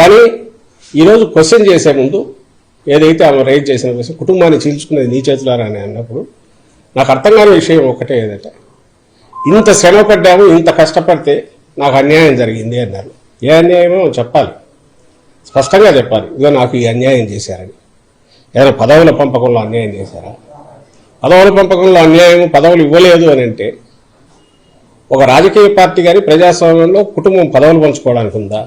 కానీ ఈరోజు క్వశ్చన్ చేసే ముందు ఏదైతే ఆమె రైజ్ చేసిన క్వశ్చన్ కుటుంబాన్ని చీల్చుకునేది నీ చేతులారా అని అన్నప్పుడు నాకు అర్థం కాని విషయం ఒకటే ఏదంటే ఇంత శ్రమ పడ్డాము ఇంత కష్టపడితే నాకు అన్యాయం జరిగింది అన్నారు. ఏ అన్యాయమో చెప్పాలి స్పష్టంగా చెప్పాలి. ఇదో నాకు ఈ అన్యాయం చేశారని. ఏదైనా పదవుల పంపకంలో అన్యాయం చేశారా? పదవుల పంపకంలో అన్యాయం పదవులు ఇవ్వలేదు అని అంటే ఒక రాజకీయ పార్టీ కానీ ప్రజాస్వామ్యంలో కుటుంబం పదవులు పంచుకోవడానికి ఉందా?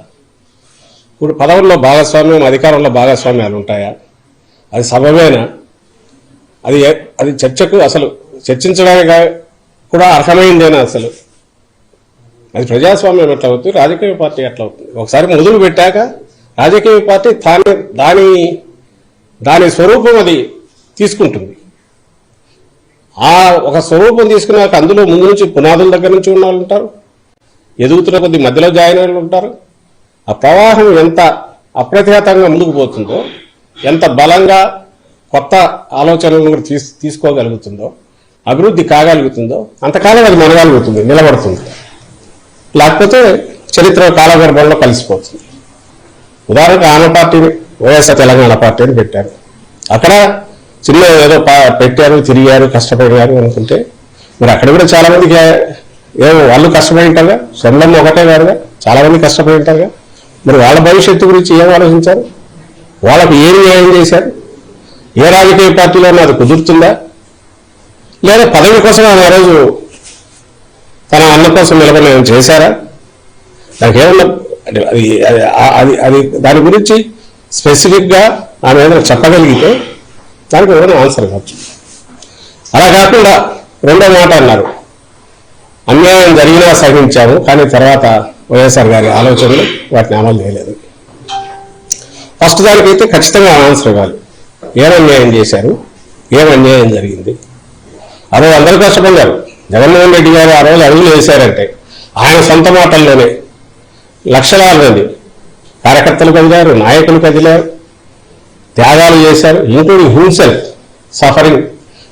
ఇప్పుడు పదవుల్లో భాగస్వామ్యం అధికారంలో భాగస్వామ్యాలు ఉంటాయా? అది సబమేనా అది అది చర్చకు అసలు చర్చించడానికి కూడా అర్హమైందేనా అసలు? అది ప్రజాస్వామ్యం ఎట్లా అవుతుంది? రాజకీయ పార్టీ ఎట్లా అవుతుంది? ఒకసారి మొదలు పెట్టాక రాజకీయ పార్టీ దాని దాని దాని స్వరూపం అది తీసుకుంటుంది. ఆ ఒక స్వరూపం తీసుకున్నాక అందులో ముందు నుంచి పునాదుల దగ్గర నుంచి ఉన్న వాళ్ళు ఉంటారు. ఎదుగుతున్న కొద్ది మధ్యలో జాయిన్ అయిన వాళ్ళు ఉంటారు. ఆ ప్రవాహం ఎంత అప్రతిహతంగా ముందుకు పోతుందో ఎంత బలంగా కొత్త ఆలోచనలను కూడా తీసుకోగలుగుతుందో అభివృద్ధి కాగలుగుతుందో అంతకాలం అది మనగలుగుతుంది నిలబడుతుంది. లేకపోతే చరిత్ర కాలగర్భంలో కలిసిపోతుంది. ఉదాహరణకు ఆమె పార్టీని వైఎస్ఆర్ తెలంగాణ పార్టీ అని పెట్టారు. అక్కడ చిన్న ఏదో పా- పెట్టారు తిరిగారు కష్టపడినారు అనుకుంటే మరి అక్కడ కూడా చాలా మందికి ఏమో వాళ్ళు కష్టపడి ఉంటారుగా సొంతం ఒకటే కాదుగా చాలా మంది కష్టపడి ఉంటారుగా. మరి వాళ్ళ భవిష్యత్తు గురించి ఏం ఆలోచించారు? వాళ్ళకు ఏం న్యాయం చేశారు? ఏ రాజకీయ పార్టీలో అది కుదురుతుందా? లేదా పదవి కోసం ఆమె ఆ రోజు తన అన్న కోసం నిలబడి చేశారా? దానికి ఏమన్నా అది అది అది అది దాని గురించి స్పెసిఫిక్గా ఆమె ఏదైనా చెప్పగలిగితే దానికి ఏదైనా ఆన్సర్ కావచ్చు. అలా కాకుండా రెండో మాట అన్నారు. అన్యాయం జరిగినా సహించాము కానీ తర్వాత వైఎస్ఆర్ గారి ఆలోచనలు వాటిని అమలు చేయలేదు. ఫస్ట్ దానికైతే ఖచ్చితంగా ఆన్సర్ ఇవ్వాలి ఏం అన్యాయం చేశారు? ఏం అన్యాయం జరిగింది? ఆ రోజు అందరూ కష్టపడ్డారు. జగన్మోహన్ రెడ్డి గారు ఆ రోజు అడుగులు వేశారంటే ఆయన సొంత మాటల్లోనే లక్షలాది మంది కార్యకర్తలు కదిలారు నాయకులు కదిలారు త్యాగాలు చేశారు ఇంక్లూడింగ్ హింసెల్ సఫరింగ్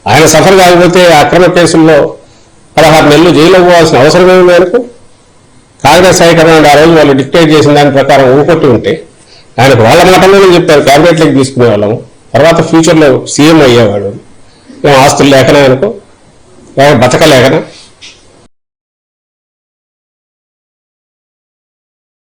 ఆయన సఫర్ కాకపోతే అక్రమ కేసుల్లో పదహారు నెలలు జైలు పోవాల్సిన అవసరం ఏమి మేరకు. కాంగ్రెస్ హైకమాండ్ ఆ రోజు వాళ్ళు డిక్టేట్ చేసిన దాని ప్రకారం ఊకొట్టి ఉంటే ఆయనకు వాళ్ళ మాటల్లోనే చెప్పారు క్యాబినెట్లోకి తీసుకునే వాళ్ళము. తర్వాత ఫ్యూచర్లో సీఎం అయ్యేవాడు. మేము ఆస్తులు లేకనే అనుకో బతకలేకనా.